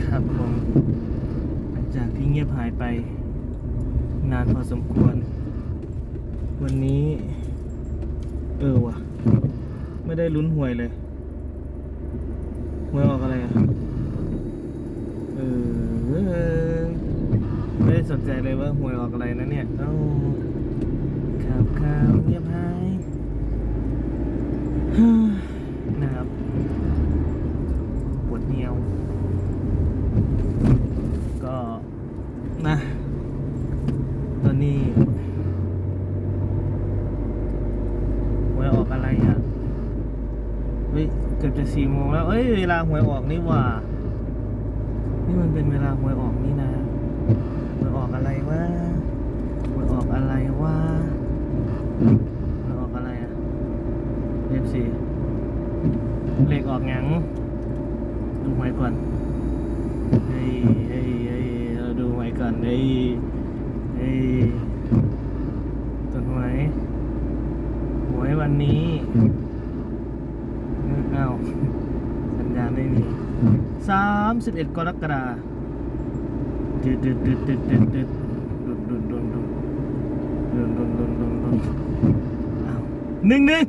ครับผมหลังจากที่เงียบหายไป นานพอสมควร วันนี้ เออว่ะ ไม่ได้ลุ้นหวยเลยหวยออกอะไรอะเออไม่ได้สนใจเลยว่าหวยออกอะไรนะเนี่ยเอ้าข่าวข่าวเงียบหาย ฮ่านะครับปวดเหนียว ก็นะ ตอนนี้หวยออกอะไรอะเฮ้ยเกือบจะ สี่โมงแล้ว เอ้ย เวลาหวยออกนี่หว่า นี่มันเป็นเวลาหวยออกนี่นะหวยออกอะไรวะหวยออกอะไรวะหวยออกอะไรอะเอฟซีเลขออกหยังดูหวยก่อนเฮ้ยเฮ้ยเฮ้ยเราดูหวยก่อนเฮ้ยเฮ้ยต้นหวยหวยวันนี้เอ้า สัญญาม่สามสิบเอ็ดกรกฎาคมดึดดึดดึดดึดดึดดึดดุดดุดดุดดุดดุดดุดดุดดุดดุดอ้าวหนึ่งหนึ่ง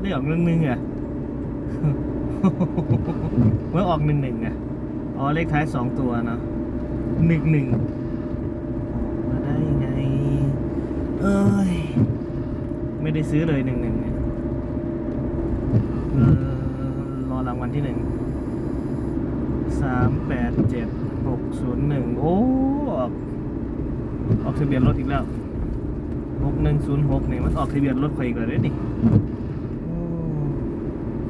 ได้ออกหนึ่งหนึ่งอะเมื่อออกหนึ่งหนึ่งอะอ๋อเลขท้ายสองตัวเนอะหนึ่งหนึ่งมาได้ไง เอ้ย ไม่ได้ซื้อเลยหนึ่งหนึ่งเนี่ย รอรางวัลที่หนึ่งสามแปดเจ็ดหกศูนย์หนึ่งโอ้ออกออกทะเบียนรถอีกแล้วหกหนึ่งศูนย์หกนี่มันออกทะเบียนรถข่อยอีกแล้วเด้นี่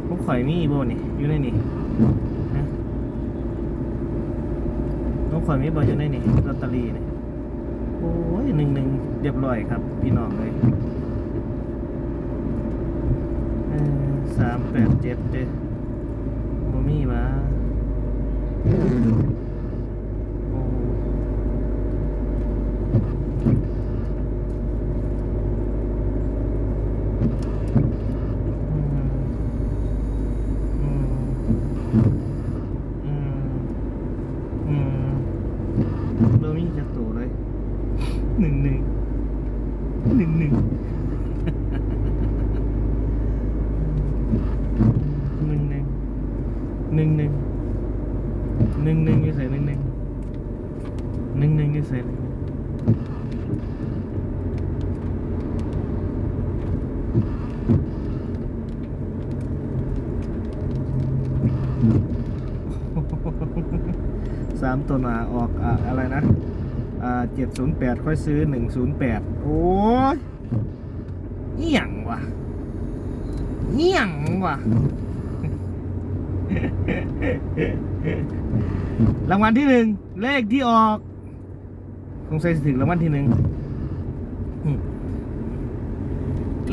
พวกข่อยมีบ่นี่อยู่ในนี่ฮะพวกข่อยมีบ่อยู่ในนี่ลอตเตอรี่นี่โอ้ยหนึ่งหนึ่งเรียบร้อยครับ พี่น้องเลย สามแปดเจ็ดเด้บ่มีวะโอ้อืมอืมอืมอืมบ่มีจักตัวเลยหนึ่งหนึ่งหนึ่งหนึ่ง หนึ่งหนึ่ง หนึ่งหนึ่งหนึ่งหนึ่งยี่ใส่หนึ่งหนึ่งหนึ่งหนึ่งยี่ส่หนึ่งสามตัวหนาออกอะอะไรนะอ่าเจ็ดศูนย์แปดค่อยซื้อหนึ่งศูนย์แปดโอ้ยเอี่ยงวะเหี้ยงว่ะ รางวัลที่หนึ่งเลขที่ออกคงใส่ถึงรางวัลที่หนึ่ง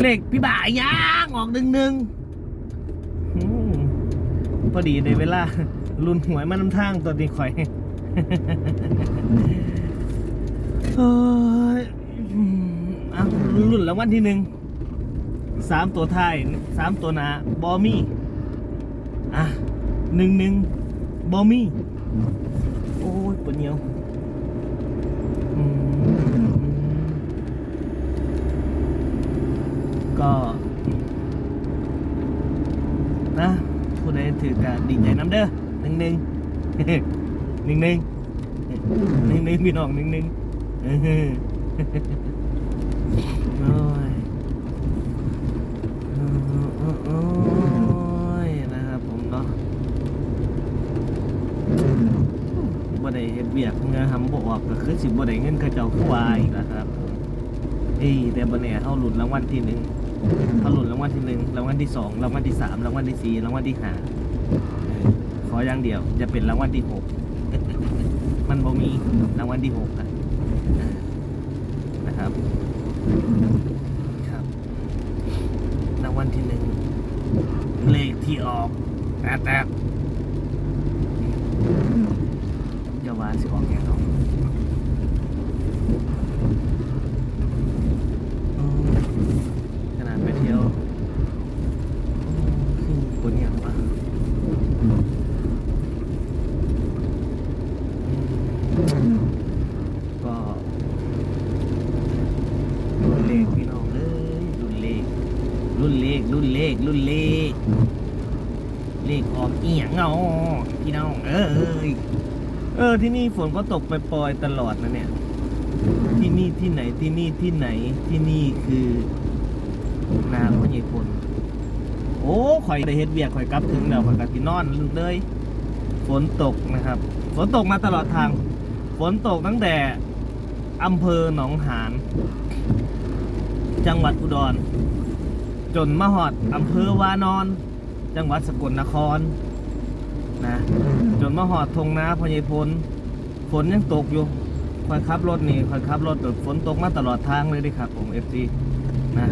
เลขพี่บ่ายย่างออกหนึ่งหนึ่งพอดีในเวลารุนหวยมานำทางตัวนี้ข่อยเฮ้ยอืมเอ้ารุ่นรางวัลที่หนึ่งสามตัวท้ายสามตัวหนาบอมี่ อะหนึ่งหนึ่งบอมี่โอ้ยปวดเหนียวก็นะผู้ใดถือกะดีใจน้ำเด้อหนึ่งหนึ่งหนึ่งหนึ่งหนึ่งหนึ่งพี่น้องหนึ่งหนึ่ง เออโอ้ย โอ้ยนะครับผมเนาะ บ่ได้เฮ็ดเวียกงาหำบ่ออกก็คือสิบ่ได้เงินเขาเจ้าคือว่าอีกแล้วครับเอ้ยแต่บ่แน่เฮาหลุ้นรางวัลที่หนึ่งเฮาหลุ้นรางวัลที่หนึ่งรางวัลที่สองรางวัลที่สามรางวัลที่สี่รางวัลที่ห้าขออย่างเดียวอย่าเป็นรางวัลที่หกมันบ่มีรางวัลที่หกอะนะครับครับรางวัลที่หนึ่งเลขที่ออกแป๊บแป๊ เดี๋ยววานสิออกแกงเอาขนาดไปเที่ยวขึ้นยังปะก็รุ่นเลขพี่น้องเลยรุ่นเลขรุ่นเลขรุ่นเลขรุ่นเลข ออกเอียงเงาพี่น้อง เออเออที่นี่ฝนก็ตกไปปล่อยตลอดนะเนี่ย ที่นี่ที่ไหนที่นี่ที่ไหนที่นี่คือนาพระเยพลโอ้ข่อยได้เฮ็ดเบียกข่อยกลับถึงแล้วข่อยกลับที่นอนเลยฝนตกนะครับ ฝนตกมาตลอดทาง ฝนตกตั้งแต่อำเภอหนองหาน จังหวัดอุดร จนมาหอดอำเภอวานอน จังหวัดสกลนครนะจนมาหอดทงนาพญพลฝนยังตกอยู่คอยขับรถนี่คอยขับรถแบบฝนตกมาตลอดทางเลยดิครับ ผมเอฟซีนะ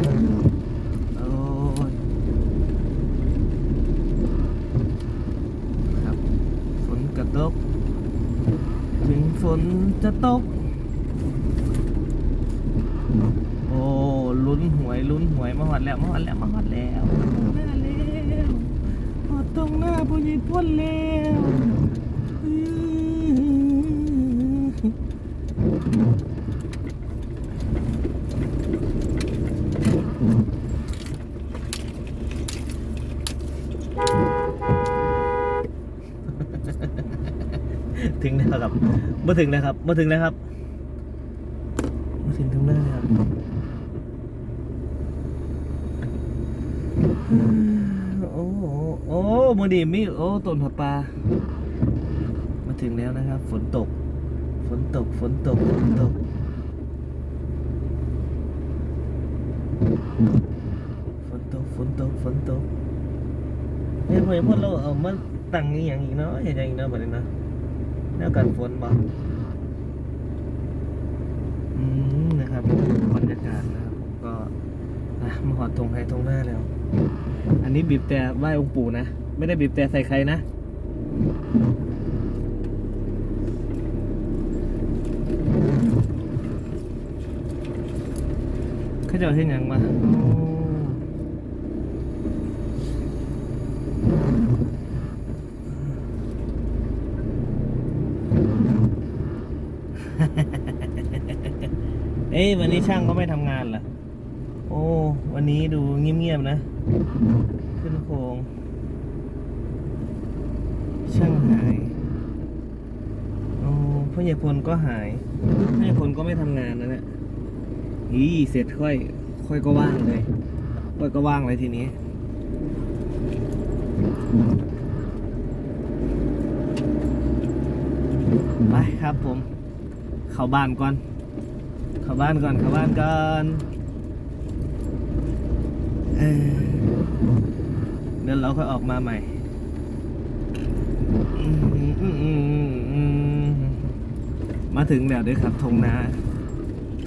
โอ้ยครับฝนกระตก ถึงฝนจะตก โอ้ลุ้นหวยลุ้นหวยมาหอดแล้วมาหอดแล้วมาหอดแล้ว ตรงหน้าพญพ่นแล้วถึงแล้วครับมาถึงแล้วครับมาถึงแล้วครับมาถึงตรงหน้าแล้วครับ โอ้โหโอ้มือดีมีโอ้ต้นผักปลามาถึงแล้วนะครับ ฝนตก ฝนตก ฝนตก ฝนตก ฝนตก ฝนตก ฝนตกเฮ้ยพอพวกเราเอามาตั้งอย่างอีกเนาะเห็นอย่างอีกเนาะแบบนี้นะแนวกันฝนบ่อืมนะครับบรรยากาศนะครับ ก็อะมาหอดตรงไทยตรงหน้าแล้ว อันนี้บีบแต่ไหว้องค์ปู่นะ ไม่ได้บีบแต่ใส่ใครนะ เขาจะเอาเห็นยังมาเอ้ยวันนี้ช่างเขาไม่ทำงานเหรอ โอ้ วันนี้ดูเงียบๆนะ ขึ้นโครงช่างหายโอ้พ่อใหญ่พลก็หายพ่อใหญ่พลก็ไม่ทำงานนะเนี่ยอีเสร็จค่อย ค่อยก็ว่างเลยค่อยก็ว่างเลยทีนี้ไปครับผม เข้าบ้านก่อน เข้าบ้านก่อน เข้าบ้านก่อนเออ ดี๋ยวเราค่อยออกมาใหม่มาถึงแล้วด้วยครับทงนา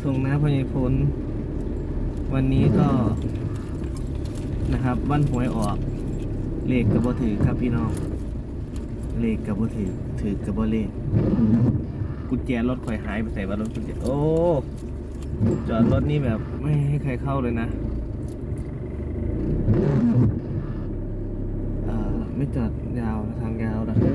ทงนาพญพลวันนี้ก็นะครับวันหวยออกเลขกระบอถือครับพี่น้องเลขกระบอถือถือกระบอเลขกุญแจรถข่อยหายไปใส่ว่ารถกุญแจโอ้จอดรถนี่แบบไม่ให้ใครเข้าเลยนะ จอดยาวนะทางยาวนะคร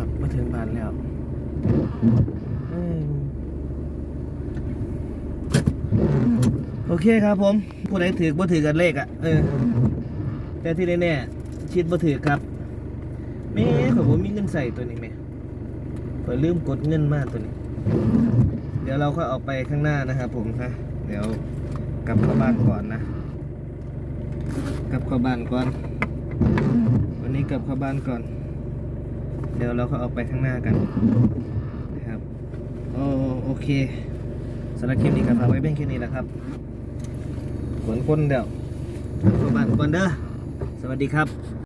ับมาถึงบ้านแล้วโอเคครับผมผู้ใดถือบ่ถือกันเลขอะ่ะเออแต่ที่แน่ๆชิดบ่ถือครับ แม่ข่อยบ่มีเงินใส่ตัวนี้แม่ข่อยลืมกดเงินมากตัวนี้ เดี๋ยวเราค่อยออกไปข้างหน้านะครับผมนะเดี๋ยวกลับเข้าบ้านก่อนนะ กลับเข้าบ้านก่อน วันนี้กลับเข้าบ้านก่อน เดี๋ยวเราก็ออกไปข้างหน้ากันนะครับโอโอเคสำหรับคลิปนี้ก็ฝากไว้เพียงแค่นี้แหละครับขนคนเดี๋ยวกลับเข้าบ้านก่อนเด้อสวัสดีครับ